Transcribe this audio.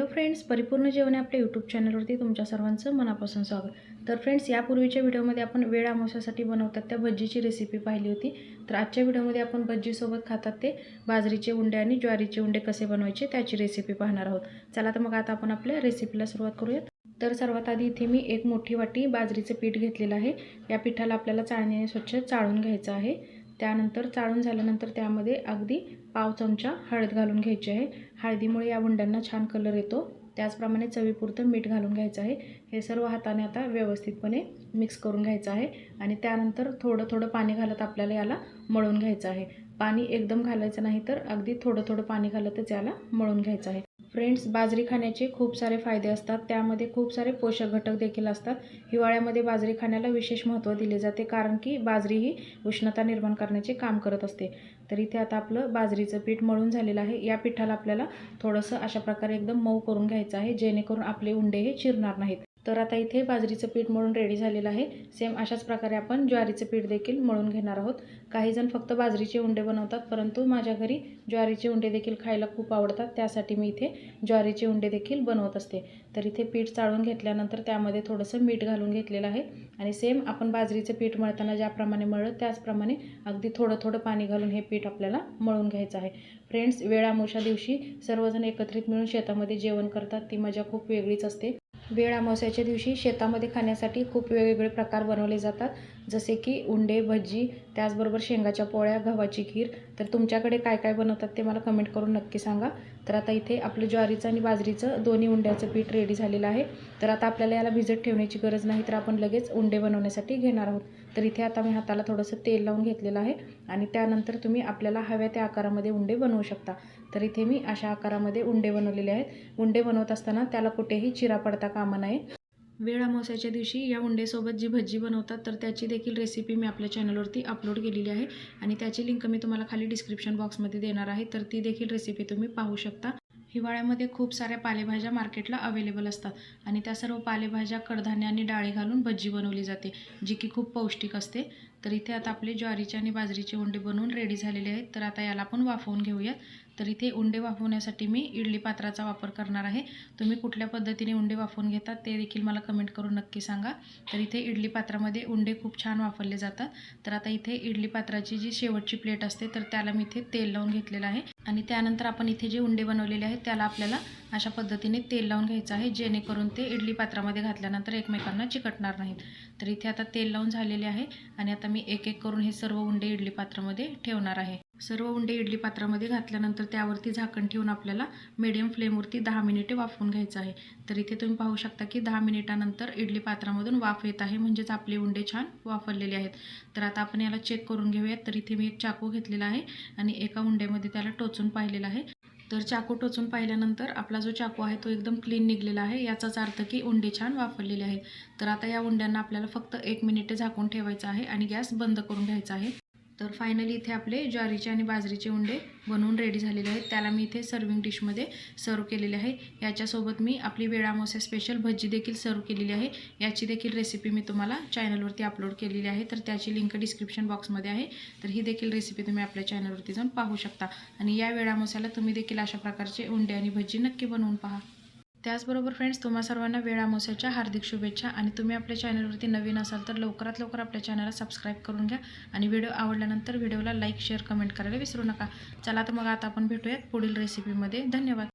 Hello friends परिपूर्ण जेवण आपल्या यूट्यूब चॅनलवरती तुमच्या सर्वांचं मनापासून स्वागत. तर फ्रेंड्स यापूर्वीच्या व्हिडिओमध्ये आपण वेळ आमोशासाठी बनवतात त्या भज्जीची रेसिपी पाहिली होती. तर आजच्या व्हिडिओमध्ये आपण भज्जीसोबत खातात ते बाजरीचे उंडे आणि ज्वारीचे उंडे कसे बनवायचे त्याची रेसिपी पाहणार आहोत. चला तर मग आता आपण आपल्या रेसिपीला सुरुवात करूयात. तर सर्वात आधी इथे मी एक मोठी वाटी बाजरीचं पीठ घेतलेलं आहे. या पिठाला आपल्याला चाळणीने स्वच्छ चाळून घ्यायचं आहे. त्यानंतर चाळून झाल्यानंतर त्यामध्ये अगदी पाव चमचा हळद घालून घ्यायची आहे. हळदीमुळे या उंड्यांना छान कलर येतो. त्याचप्रमाणे चवीपुरतं मीठ घालून घ्यायचं आहे. हे सर्व हाताने आता व्यवस्थितपणे मिक्स करून घ्यायचं आहे आणि त्यानंतर थोडं थोडं पाणी घालत आपल्याला याला मळून घ्यायचं आहे. पाणी एकदम घालायचं नाही तर अगदी थोडं थोडं पाणी घालतच याला मळून घ्यायचं आहे. फ्रेंड्स बाजरी खाण्याचे खूप सारे फायदे असतात. त्यामध्ये खूप सारे पोषक घटक देखील असतात. हिवाळ्यामध्ये बाजरी खाण्याला विशेष महत्त्व दिले जाते कारण की बाजरी ही उष्णता निर्माण करण्याचे काम करत असते. तर इथे आता आपलं बाजरीचं पीठ मळून झालेलं आहे. या पिठाला आपल्याला थोडंसं अशा प्रकारे एकदम मऊ करून घ्यायचं आहे जेणेकरून आपले उंडे हे चिरणार नाहीत. तर आता इथे बाजरीचं पीठ मळून रेडी झालेलं आहे. सेम अशाच प्रकारे आपण ज्वारीचं पीठ देखील मळून घेणार आहोत. काहीजण फक्त बाजरीचे उंडे बनवतात परंतु माझ्या घरी ज्वारीचे उंडे देखील खायला खूप आवडतात. त्यासाठी मी इथे ज्वारीचे उंडे देखील बनवत असते. तर इथे पीठ चाळून घेतल्यानंतर त्यामध्ये थोडंसं मीठ घालून घेतलेलं आहे. आणि सेम आपण बाजरीचं पीठ मळताना ज्याप्रमाणे मळलं त्याचप्रमाणे अगदी थोडं थोडं पाणी घालून हे पीठ आपल्याला मळून घ्यायचं आहे. फ्रेंड्स वेळामोशा दिवशी सर्वजण एकत्रित मिळून शेतामध्ये जेवण करतात. ती मजा खूप वेगळीच असते. वेळ अमावस्याच्या दिवशी शेतामध्ये खाण्यासाठी खूप वेगवेगळे प्रकार बनवले जातात. जसे की उंडे भजी त्याचबरोबर शेंगाच्या पोळ्या गव्हाची खीर. तर तुमच्याकडे काय काय बनवतात ते मला कमेंट करून नक्की सांगा. तर आता इथे आपलं ज्वारीचं आणि बाजरीचं दोन्ही उंड्याचं पीठ रेडी झालेलं आहे. तर आता आपल्याला याला भिजत ठेवण्याची गरज नाही तर आपण लगेच उंडे बनवण्यासाठी घेणार आहोत. तर इथे आता मी हाताला थोडंसं तेल लावून घेतलेलं आहे आणि त्यानंतर तुम्ही आपल्याला हव्या त्या आकारामध्ये उंडे बनवू शकता. तर इथे मी अशा आकारामध्ये उंडे बनवलेले आहेत. उंडे बनवत असताना त्याला कुठेही चिरा पडता कामा नाही वेळ अमावस्याच्या दिवशी या उंडेसोबत जी भजी बनवतात तर त्याची देखील रेसिपी मी आपल्या चॅनलवरती अपलोड केलेली आहे. आणि त्याची लिंक मी तुम्हाला खाली डिस्क्रिप्शन बॉक्समध्ये देणार आहे तर ती देखील रेसिपी तुम्ही पाहू शकता. हिवाळ्यामध्ये खूप साऱ्या पालेभाज्या मार्केटला अवेलेबल असतात आणि त्या सर्व पालेभाज्या कडधान्य आणि डाळी घालून भजी बनवली जाते जी की खूप पौष्टिक असते. तर इथे आता आपले ज्वारीचे आणि बाजरीचे उंडे बनवून रेडी झालेले आहेत. तर आता याला आपण वाफवून घेऊयात. तर इथे उंडे वाफवण्यासाठी मी इडली पात्राचा वापर करणार आहे. तुम्ही कुठल्या पद्धतीने उंडे वाफवून घेतात ते देखील मला कमेंट करून नक्की सांगा. तर इथे इडली पात्रामध्ये उंडे खूप छान वापरले जातात. तर आता इथे इडली पात्राची जी शेवटची प्लेट असते तर त्याला मी इथे तेल लावून घेतलेलं आहे. आणि त्यानंतर आपण इथे जे उंडे बनवलेले आहेत त्याला आपल्याला अशा पद्धतीने तेल लावून घ्यायचं आहे जेणेकरून ते इडली पात्रामध्ये घातल्यानंतर एकमेकांना चिकटणार नाहीत. तर इथे आता तेल लावून झालेले आहे आणि आता मी एक एक करून हे सर्व उंडे इडली पात्रामध्ये ठेवणार आहे. सर्व उंडे इडली पात्रामध्ये घातल्यानंतर त्यावरती झाकण ठेवून आपल्याला मीडियम फ्लेमवरती दहा मिनिटे वाफवून घ्यायचं आहे. तर इथे तुम्ही पाहू शकता की दहा मिनिटानंतर इडली पात्रामधून वाफ येत आहे. म्हणजेच आपले उंडे छान वाफरलेले आहेत. तर आता आपण याला चेक करून घेऊयात. तर इथे मी एक चाकू घेतलेला आहे आणि एका उंड्यामध्ये त्याला टोचून पाहिलेला आहे. तर चाकू टोचून पाहिल्यानंतर आपला जो चाकू आहे तो एकदम क्लीन निघलेला आहे. याचाच अर्थ की उंडे छान वापरलेले आहेत. तर आता या उंड्यांना आपल्याला फक्त एक मिनिटे झाकून ठेवायचं आहे आणि गॅस बंद करून घ्यायचा आहे. तर फायनली इथे आपले ज्वारीचे आणि बाजरीचे उंडे बनवून रेडी झालेले आहेत. त्याला मी इथे सर्विंग डिशमध्ये सर्व केलेले आहे. याच्यासोबत मी आपली वेळामोसे स्पेशल भजी देखील सर्व केलेली आहे. याची देखील रेसिपी मी तुम्हाला चॅनलवरती अपलोड केलेली आहे. तर त्याची लिंक डिस्क्रिप्शन बॉक्समध्ये आहे. तर ही देखील रेसिपी तुम्ही आपल्या चॅनलवरती जाऊन पाहू शकता. आणि या वेळामोस्याला तुम्ही देखील अशा प्रकारचे उंडे आणि भजी नक्की बनवून पहा. त्याचबरोबर फ्रेंड्स तुम्हा सर्वांना वेळामोस्याच्या हार्दिक शुभेच्छा आणि तुम्ही आपल्या चॅनलवरती नवीन असाल तर लवकरात लवकर आपल्या चॅनलला सबस्क्राईब करून घ्या आणि व्हिडिओ आवडल्यानंतर व्हिडिओला लाईक शेअर कमेंट करायला विसरू नका. चला तर मग आता आपण भेटूयात पुढील रेसिपीमध्ये धन्यवाद.